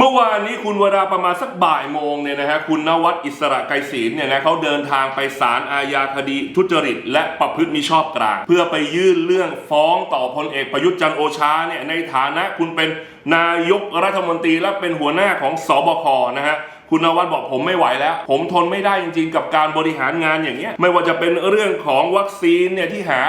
เมื่อวานนี้คุณเวลาประมาณสักบ่ายโมงเนี่ยนะฮะคุณนวัดอิสระไกรศีลเนี่ยนะเขาเดินทางไปศาลอาญาคดีทุจริต และประพฤติมิชอบกลาง เพื่อไปยื่นเรื่องฟ้องต่อพลเอกประยุทธ์จันโอชาเนี่ยในฐานะคุณเป็นนายกรัฐมนตรีและเป็นหัวหน้าของสบคนะฮะ คุณนวัดบอกผมไม่ไหวแล้ว ผมทนไม่ได้จริงๆ กับการบริหารงานอย่างเงี้ยไม่ว่าจะเป็นเรื่องของวัคซีนเนี่ยที่หา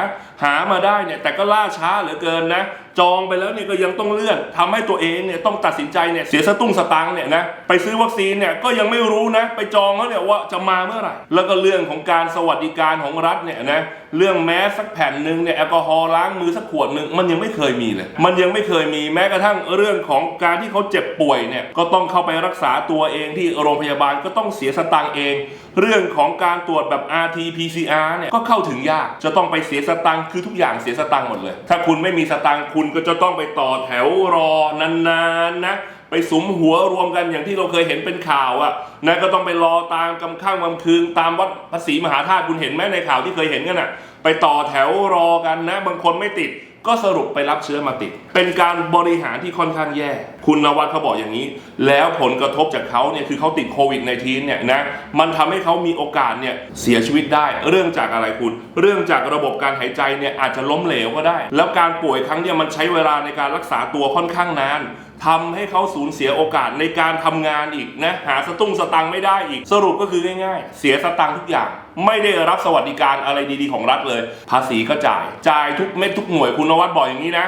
หามาได้เนี่ยแต่ก็ล่าช้าเหลือเกินนะจองไปแล้วเนี่ยก็ยังต้องเลื่อนทำให้ตัวเองเนี่ยต้องตัดสินใจเนี่ยเสียสตุ้งสตังค์เนี่ยนะไปซื้อวัคซีนเนี่ยก็ยังไม่รู้นะไปจองแล้วเนี่ยว่าจะมาเมื่อไหร่ แล้วก็เรื่องของการสวัสดิการของรัฐเนี่ยนะเรื่องแมสสักแผ่นหนึ่งเนี่ยแอลกอฮอล์ล้างมือสักขวดหนึ่งมันยังไม่เคยมีเลย มันยังไม่เคยมีแม้กระทั่งเรื่องของการที่เขาเจ็บป่วยเนี่ยก็ต้องเข้าไปรักษาตัวเองที่โรงพยาบาลก็ต้องเสียสตังค์เอง เรื่องของการตรวจแบบ rt pcr เนี่ยก็เข้าถึงยากจะต้องไปเสียสตังค์คือทุกอย่างเสียสตังค์หมดเลย ถ้าคุณไม่มีสตังค์คุณก็จะต้องไปต่อแถวรอนานๆนะไปสุมหัวรวมกันอย่างที่เราเคยเห็นเป็นข่าวอะนะก็ต้องไปรอตามกำข้างกำคืนตามวัดภาษีมหาธาตุคุณเห็นไหมในข่าวที่เคยเห็นกันอะไปต่อแถวรอกันนะ บางคนไม่ติด ก็สรุปไปรับเชื้อมาติด เป็นการบริหารที่ค่อนข้างแย่ คุณนวัดเขาบอกอย่างนี้ แล้วผลกระทบจากเขาเนี่ยคือเขาติดโควิด -19 เนี่ยนะ มันทำให้เขามีโอกาสเนี่ยเสียชีวิตได้ เรื่องจากอะไรคุณ เรื่องจากระบบการหายใจเนี่ยอาจจะล้มเหลวก็ได้ แล้วการป่วยครั้งเนี่ยมันใช้เวลาในการรักษาตัวค่อนข้างนานทำให้เขาสูญเสียโอกาสในการทำงานอีกนะ หาสตุ้งสตังไม่ได้อีก สรุปก็คือง่าย ๆ เสียสตังทุกอย่าง ไม่ได้รับสวัสดิการอะไรดีๆของรัฐเลย ภาษีก็จ่าย จ่ายทุกเม็ดทุกหน่วยคุณนวัดบอกอย่างนี้นะ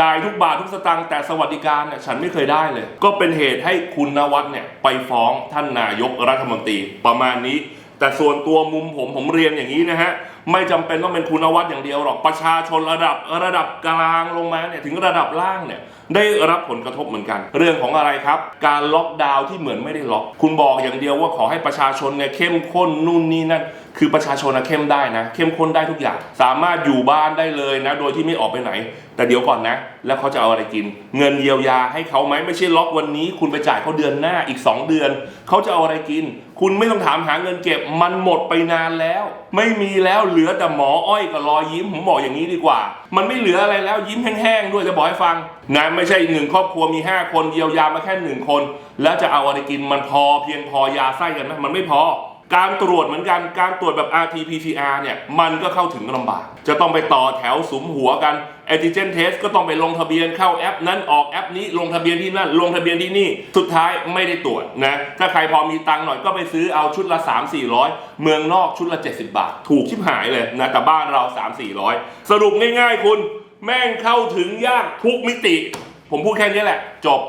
จ่ายทุกบาททุกสตางค์แต่สวัสดิการเนี่ยฉันไม่เคยได้เลย ก็เป็นเหตุให้คุณนวัดเนี่ยไปฟ้องท่านนายกรัฐมนตรีประมาณนี้ แต่ส่วนตัวมุมผมผมเรียนอย่างนี้นะฮะไม่จำเป็นต้องเป็นคุณนวัดอย่างเดียวหรอกประชาชนระดับระดับกลางลงมาเนี่ยถึงระดับล่างเนี่ยได้รับผลกระทบเหมือนกัน เรื่องของอะไรครับ การล็อกดาวน์ที่เหมือนไม่ได้ล็อก คุณบอกอย่างเดียวว่าขอให้ประชาชนเนี่ยเข้มข้นนู่นนี่นั่น คือประชาชนนะเข้มได้นะ เข้มข้นได้ทุกอย่าง สามารถอยู่บ้านได้เลยนะ โดยที่ไม่ออกไปไหน แต่เดี๋ยวก่อนนะ แล้วเขาจะเอาอะไรกิน เงินเยียวยาให้เขาไหมไม่ใช่ล็อกวันนี้ คุณไปจ่ายเขาเดือนหน้าอีก 2 เดือน เขาจะเอาอะไรกิน คุณไม่ต้องถามหาเงินเก็บ มันหมดไปนานแล้ว ไม่มีแล้วเหลือแต่หมออ้อยกับรอยยิ้มผมบอกอย่างนี้ดีกว่า มันไม่เหลืออะไรแล้วยิ้มแห้งๆด้วยจะบอกให้ฟังนะไม่ใช่หนึ่งครอบครัวมี 5 คนเยียวยามาแค่หนึ่งคน แล้วจะเอาอะไรกินมันพอเพียงพอยาไส้กันไหมมันไม่พอ การตรวจเหมือนกันการตรวจแบบ rt pcr เนี่ยมันก็เข้าถึงลำบาก จะต้องไปต่อแถวสุมหัวกัน antigen test ก็ต้องไปลงทะเบียนเข้าแอป นั้นออกแอปนี้ลงทะเบียนที่นั่น ลงทะเบียนที่นี่สุดท้ายไม่ได้ตรวจนะถ้าใครพอมีตังค์หน่อยก็ไปซื้อเอาชุดละ 3 400 เมืองนอกชุดละ 70 บาท ถูกชิบหายเลยนะแต่บ้านเรา 3 400 สรุปง่ายๆคุณ แม่งเข้าถึงยากทุกมิติ ผมพูดแค่นี้แหละ จบ